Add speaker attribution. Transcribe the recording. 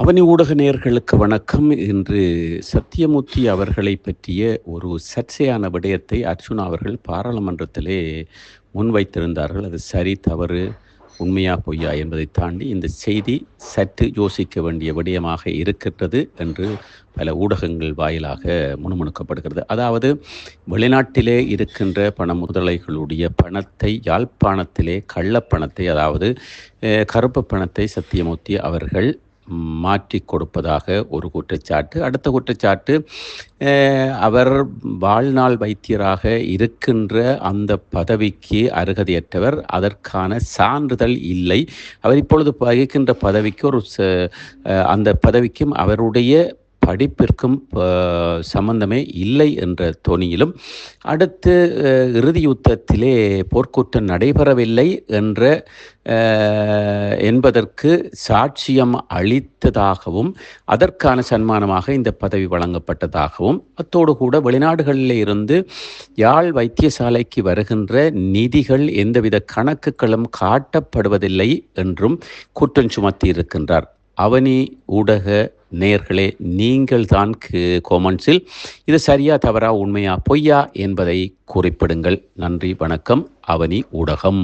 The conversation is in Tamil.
Speaker 1: அவனி ஊடக நேயர்களுக்கு வணக்கம். இன்று சத்தியமூர்த்தி அவர்களை பற்றிய ஒரு சர்ச்சையான விடயத்தை அர்ச்சுனா அவர்கள் பாராளுமன்றத்திலே முன்வைத்திருந்தார்கள். அது சரி தவறு உண்மையா பொய்யா என்பதை தாண்டி இந்த செய்தி சற்று யோசிக்க வேண்டிய விடயமாக இருக்கின்றது என்று பல ஊடகங்கள் வாயிலாக முணுமுணுக்கப்படுகிறது. அதாவது வெளிநாட்டிலே இருக்கின்ற பண முதலைகளுடைய பணத்தை யாழ்ப்பாணத்திலே கள்ளப்பணத்தை அதாவது கருப்பு பணத்தை சத்தியமூர்த்தி அவர்கள் மாற்றி கொடுப்பதாக ஒரு குற்றச்சாட்டு. அடுத்த குற்றச்சாட்டு அவர் வாழ்நாள் வைத்தியராக இருக்கின்ற அந்த பதவிக்கு அருகதையற்றவர். அதற்கான சான்றிதழ் இல்லை. அவர் இப்பொழுது வகிக்கின்ற பதவிக்கு ஒரு ச- அந்த பதவிக்கும் அவருடைய படிப்பிற்கும் சம்பந்தமே இல்லை என்ற தோணியிலும் அடுத்து இறுதி யுத்தத்திலே போர்க்குற்றம் நடைபெறவில்லை என்ற என்பதற்கு சாட்சியம் அளித்ததாகவும் அதற்கான சன்மானமாக இந்த பதவி வழங்கப்பட்டதாகவும் அத்தோடு கூட வெளிநாடுகளில் இருந்து யாழ் வைத்தியசாலைக்கு வருகின்ற நிதிகள் எந்தவித கணக்குகளும் காட்டப்படுவதில்லை என்றும் குற்றம் சுமத்தி இருக்கின்றார் அவனி ஊடக நேர்களே நீங்கள் தான் கோமன்ஸில் இது சரியா தவறா உண்மையா பொய்யா என்பதை குறிப்பிடுங்கள். நன்றி வணக்கம். அவனி ஊடகம்.